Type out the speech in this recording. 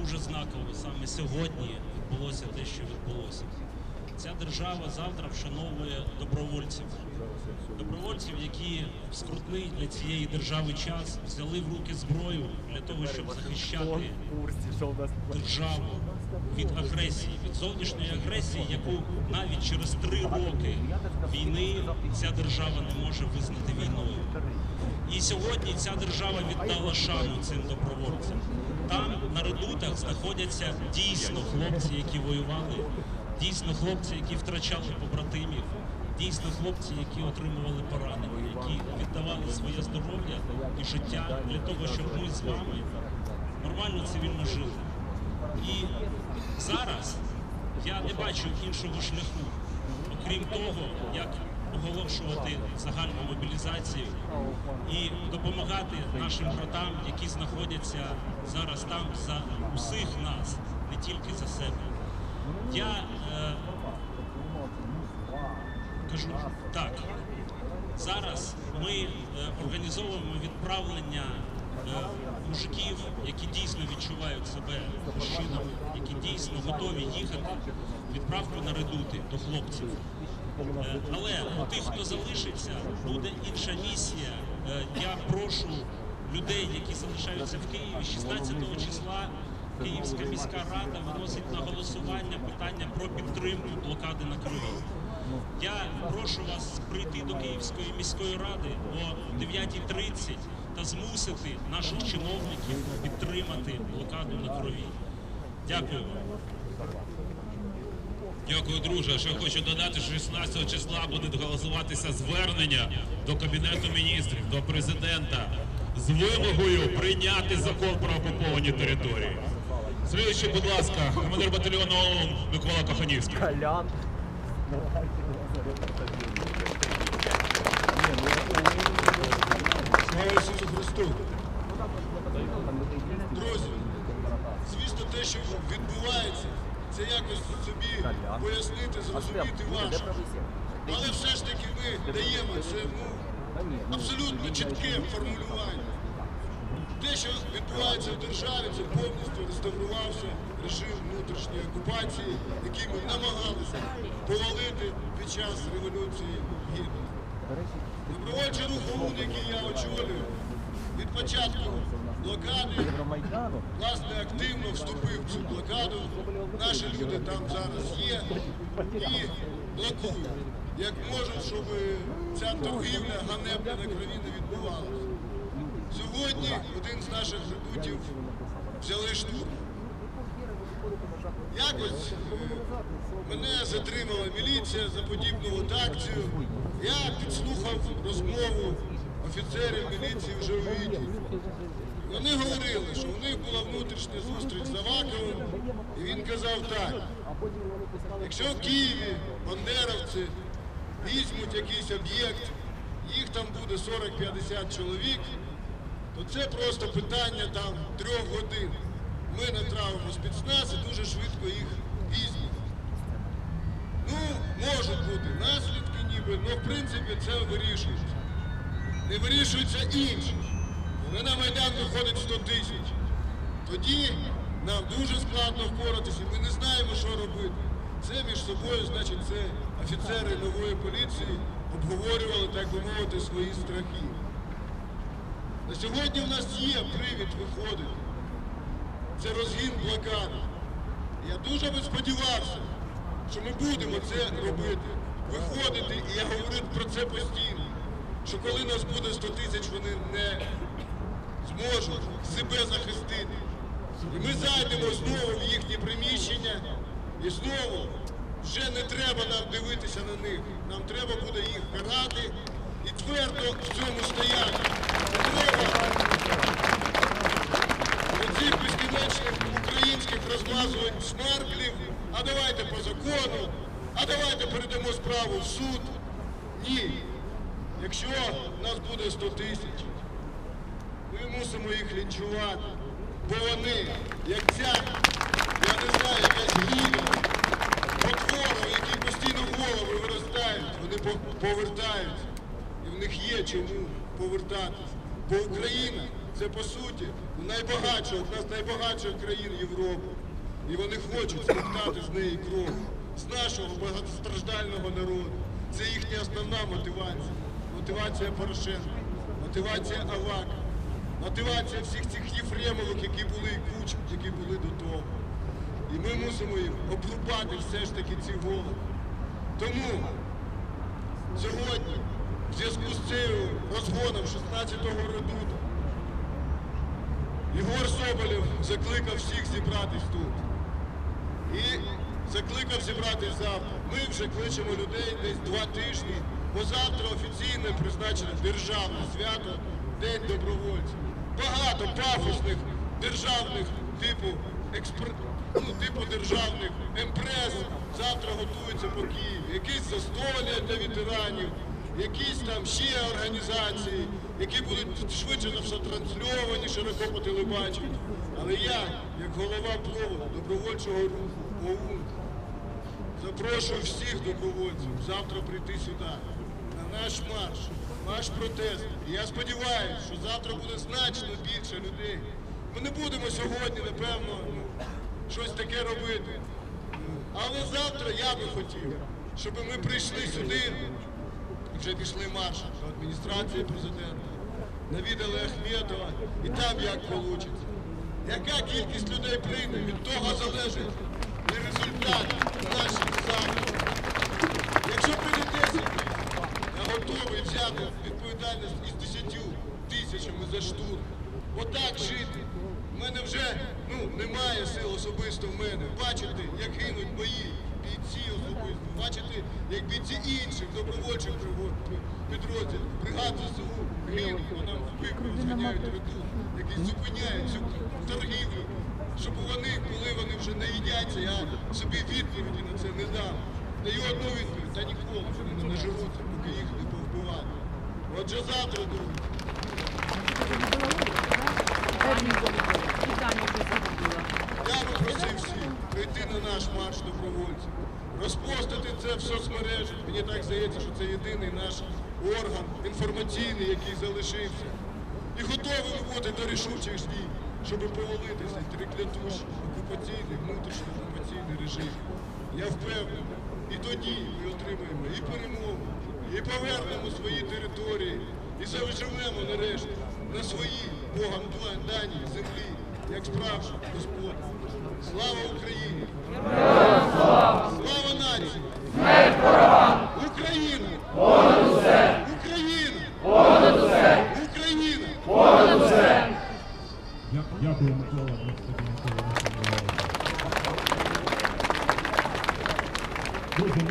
дуже знаково саме сьогодні відбулося те, що відбулося. Ця держава завтра вшановує добровольців. Добровольців, які в скрутний для цієї держави час взяли в руки зброю для того, щоб захищати державу від агресії, від зовнішньої агресії, яку навіть через три роки війни ця держава не може визнати війною. І сьогодні ця держава віддала шану цим добровольцям. Там на редутах знаходяться дійсно хлопці, які воювали, дійсно хлопці, які втрачали побратимів, дійсно хлопці, які отримували поранення, які віддавали своє здоров'я і життя для того, щоб ми з вами нормально цивільно жили. І зараз я не бачу іншого шляху, окрім того, як оголошувати загальну мобілізацію і допомагати нашим братам, які знаходяться зараз там за усіх нас, не тільки за себе. Я е, кажу так. Зараз ми е, організовуємо відправлення мужиків, які дійсно відчувають себе мужчинами, які дійсно готові їхати, відправку на редути до хлопців. Е, Але у тих, хто залишиться, буде інша місія. Е, Я прошу людей, які залишаються в Києві 16 числа. Київська міська рада виносить на голосування питання про підтримку блокади на крові. Я прошу вас прийти до Київської міської ради о 9.30 та змусити наших чиновників підтримати блокаду на крові. Дякую вам. Дякую, друже. Ще хочу додати, що 16 числа буде голосуватися звернення до Кабінету міністрів, до президента з вимогою прийняти закон про окуповані території. Слідуючи, будь ласка, командир батальйону ООН Микола Коханівський. Слава! Друзі, звісно, те, що відбувається, це якось собі пояснити, зрозуміти важко. Але все ж таки ми даємо ну, абсолютно чітке формулювання. Те, що відбувається в державі, це повністю реставрувався режим внутрішньої окупації, який ми намагалися повалити під час революції гідності. Добровольчий рух ОУН, який я очолюю, від початку блокади, власне, активно вступив в цю блокаду. Наші люди там зараз є і блокують, як можуть, щоб ця торгівля ганебна на крові не відбувалася. Сьогодні один з наших редутів взяли штурм. Якось мене затримала міліція за подібну от акцію. Я підслухав розмову офіцерів міліції вже у відділі. Вони говорили, що у них була внутрішня зустріч з Аваковим, і він казав так. Якщо в Києві бандеровці візьмуть якийсь об'єкт, їх там буде 40-50 чоловік, то це просто питання там трьох годин. Ми натравимо спецназ і дуже швидко їх візьмемо. Ну, можуть бути наслідки ніби, але в принципі це вирішується. Не вирішується інше. Коли на Майдан виходить 100 тисяч, тоді нам дуже складно впоратися, ми не знаємо, що робити. Це між собою, значить, це офіцери нової поліції обговорювали, так би мовити, свої страхи. На сьогодні в нас є привід виходити. Це розгін блокади. Я дуже би сподівався, що ми будемо це робити, виходити, і я говорю про це постійно. Що коли нас буде 100 тисяч, вони не зможуть себе захистити. І ми зайдемо знову в їхні приміщення, і знову вже не треба нам дивитися на них. Нам треба буде їх карати і твердо в цьому стояти. Треба оцих безкінечних українських розмазувань шмарклів, а давайте по закону, а давайте передамо справу в суд. Ні. Якщо нас буде 100 тисяч, ми мусимо їх лінчувати. Бо вони, як ця, я не знаю, якась гніда, потвора, які постійно голови виростають, вони по- повертаються. І в них є чому повертатися. Бо Україна Це по суті найбагатша, одна з найбагатших країн Європи. І вони хочуть смоктати з неї кров, з нашого багатостраждального народу. Це їхня основна мотивація. Мотивація Порошенка, мотивація Авака, мотивація всіх цих Єфремових, які були і кучок, які були до того. І ми мусимо їм обрубати все ж таки ці голови. Тому сьогодні, в зв'язку з цією розгоном 16-го редута, Єгор Соболєв закликав всіх зібратись тут. І закликав зібратись завтра. Ми вже кличемо людей десь два тижні, бо завтра офіційно призначено державне свято День добровольців. Багато пафосних державних типу експр... ну, типу державних емпрес завтра готуються по Києві. Якісь застолля для ветеранів, якісь там ще організації, які будуть швидше за все трансльовані широко по телебаченню. Але я, як голова проводу добровольчого руху ОУН, запрошую всіх добровольців завтра прийти сюди, на наш марш, наш протест. І я сподіваюся, що завтра буде значно більше людей. Ми не будемо сьогодні, напевно, ну, щось таке робити. Але завтра я би хотів, щоб ми прийшли сюди вже пішли маршем до адміністрації президента, навідали Ахметова і там як вийде. Яка кількість людей прийде, від того залежить і результат наших заходів. Якщо прийде 10 я готовий взяти відповідальність із 10 тисячами за штурм. Отак жити. У мене вже ну, немає сил особисто в мене. Бачити, як гинуть мої бійці бачити, як бійці інших добровольчих підрозділів, бригад ЗСУ гинуть, бо нам викрою зганяють ряду, які зупиняють цю торгівлю, щоб вони, коли вони вже наїдяться, я собі відповіді на це не дам. Даю одну відповідь, та ніколи вони не наживуться, поки їх не повбивати. Отже, завтра, друзі, Я би просив всіх прийти на наш марш добровольців, розпостити це в соцмережах. Мені так здається, що це єдиний наш орган інформаційний, який залишився. І готові бути до рішучих дій, щоб повалити цей триклятущий окупаційний, внутрішній окупаційний режим. Я впевнений, і тоді ми отримаємо і перемогу, і повернемо свої території, і заживемо нарешті на своїй Богом даній землі, як справжній Господь. Слава Україні! Слава нації!